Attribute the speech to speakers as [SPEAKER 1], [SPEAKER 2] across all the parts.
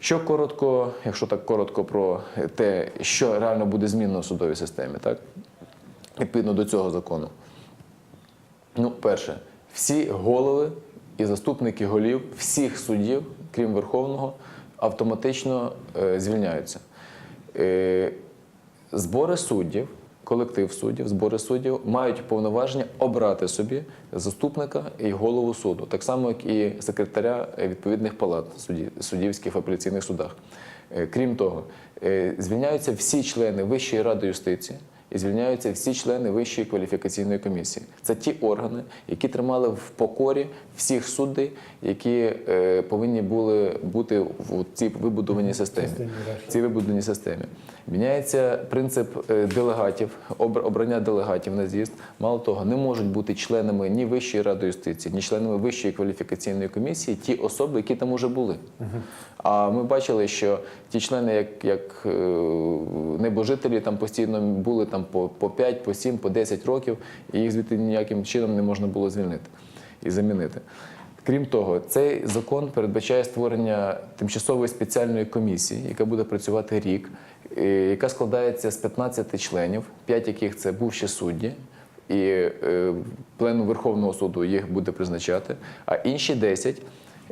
[SPEAKER 1] Що коротко, якщо так коротко про те, що реально буде змінено в судовій системі, так? Відповідно до цього закону. Ну, перше, всі голови і заступники голів всіх суддів, крім Верховного, автоматично е, звільняються. Е, збори суддів, колектив суддів, збори суддів мають повноваження обрати собі заступника і голову суду, так само, як і секретаря е, відповідних палат судді- суддівських в апеляційних судах. Е, Крім того, е, звільняються всі члени Вищої ради юстиції. І звільняються всі члени Вищої кваліфікаційної комісії. Це ті органи, які тримали в покорі всіх суддей, які е, повинні були бути в цій вибудованій системі. Цій вибудованій системі. Міняється принцип е, делегатів, обрання делегатів на з'їзд. Мало того, не можуть бути членами ні Вищої ради юстиції, ні членами Вищої кваліфікаційної комісії ті особи, які там уже були. А ми бачили, що ті члени, як, як е, небожителі, там постійно були там по, по 5, по 7, по 10 років, і їх звідти ніяким чином не можна було звільнити і замінити. Крім того, цей закон передбачає створення тимчасової спеціальної комісії, яка буде працювати рік, яка складається з 15 членів, 5 яких це бувші судді, і е, плену Верховного суду їх буде призначати, а інші 10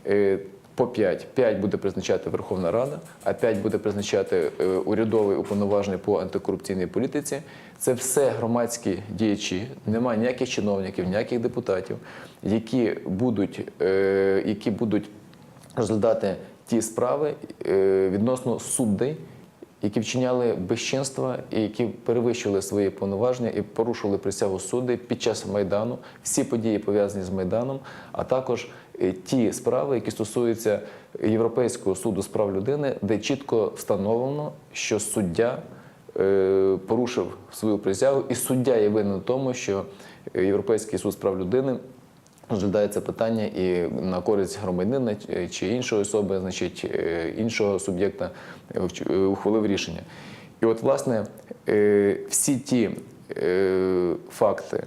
[SPEAKER 1] е, по 5. 5 буде призначати Верховна Рада, а 5 буде призначати е, урядовий уповноважений по антикорупційній політиці. Це все громадські діячі, немає ніяких чиновників, ніяких депутатів, які будуть, які будуть розглядати ті справи відносно суддей, які вчиняли безчинства і які перевищували свої повноваження і порушували присягу суддей під час майдану, всі події пов'язані з майданом, а також е, ті справи, які стосуються Європейського суду з прав людини, де чітко встановлено, що суддя е, порушив свою присягу, і суддя є винен тому, що Європейський суд з прав людини розглядає це питання і на користь громадянина чи іншої особи, значить е, іншого суб'єкта е, е, ухвалив рішення. І от, власне, всі ті факти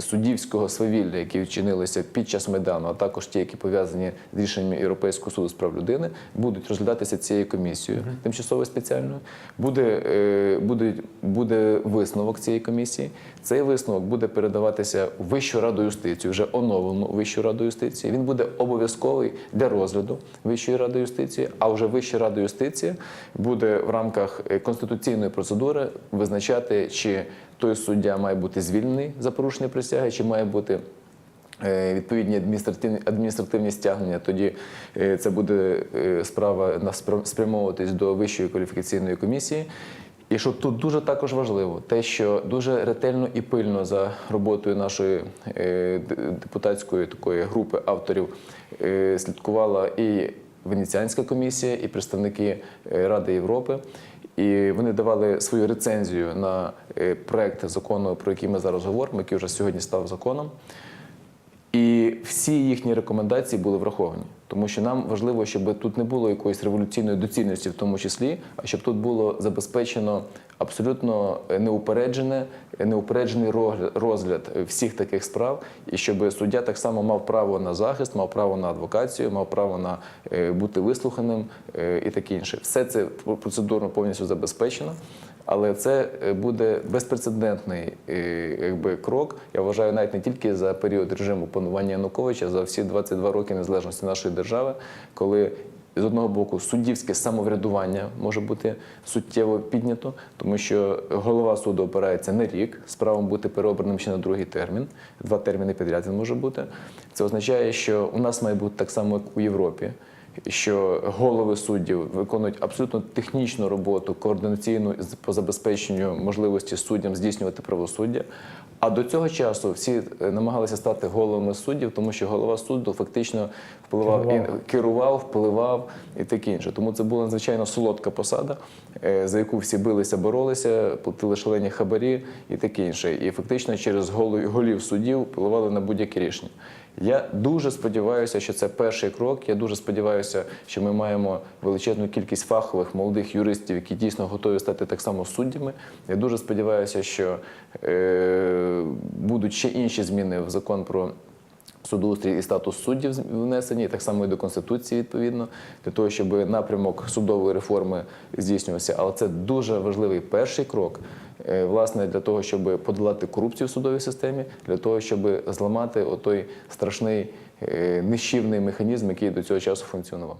[SPEAKER 1] суддівського свавілля, які вчинилися під час Майдану, а також ті, які пов'язані з рішеннями Європейського суду з прав людини, будуть розглядатися цією комісією тимчасовою спеціальною. Буде, е, буде, буде висновок цієї комісії. Цей висновок буде передаватися в Вищу раду юстиції, вже оновлену Вищу раду юстиції. Він буде обов'язковий для розгляду Вищої ради юстиції, а вже Вища рада юстиції буде в рамках е, конституційної процедури визначати, чи той суддя має бути звільнений за порушення присяги, чи має бути е, відповідні адміністративні, адміністративні стягнення, тоді е, це буде е, справа спрямовуватись до Вищої кваліфікаційної комісії. І що тут дуже також важливо, те, що дуже ретельно і пильно за роботою нашої депутатської такої групи авторів слідкувала і Венеціанська комісія, і представники е, Ради Європи. І вони давали свою рецензію на е, проект закону, про який ми зараз говоримо, який вже сьогодні став законом. Всі їхні рекомендації були враховані, тому що нам важливо, щоб тут не було якоїсь революційної доцільності, в тому числі, а щоб тут було забезпечено абсолютно неупереджене, неупереджений розгляд- розгляд всіх таких справ, і щоб суддя так само мав право на захист, мав право на адвокацію, мав право на е, бути вислуханим е, і таке інше. Все це процедурно повністю забезпечено. Але це е, буде безпрецедентний е, якби, крок. Я вважаю, навіть не тільки за період режиму панування Януковича, за всі 22 роки незалежності нашої держави, коли з одного боку суддівське самоврядування може бути суттєво піднято, тому що голова суду опирається на рік з правом бути переобраним ще на другий термін. Два терміни підряд він може бути. Це означає, що у нас має бути так само, як у Європі що голови суддів виконують абсолютно технічну роботу, координаційну по забезпеченню можливості суддям здійснювати правосуддя. А до цього часу всі е, намагалися стати головами суддів, тому що голова суду фактично впливав і
[SPEAKER 2] Керував.
[SPEAKER 1] впливав і таке інше. Тому це була надзвичайно солодка посада, е, за яку всі билися, боролися, платили шалені хабарі і таке інше. І фактично через голів суддів впливали на будь-які рішення. Я дуже сподіваюся, що це перший крок. Я дуже сподіваюся, що ми маємо величезну кількість фахових молодих юристів, які дійсно готові стати так само суддями. Я дуже сподіваюся, що е, будуть ще інші зміни в закон про судоустрій і статус суддів внесені, так само і до Конституції відповідно, для того, щоб напрямок судової реформи здійснювався. Але це дуже важливий перший крок, власне, для того, щоб подолати корупцію в судовій системі, для того, щоб зламати отой страшний е, нищівний механізм, який до цього часу функціонував.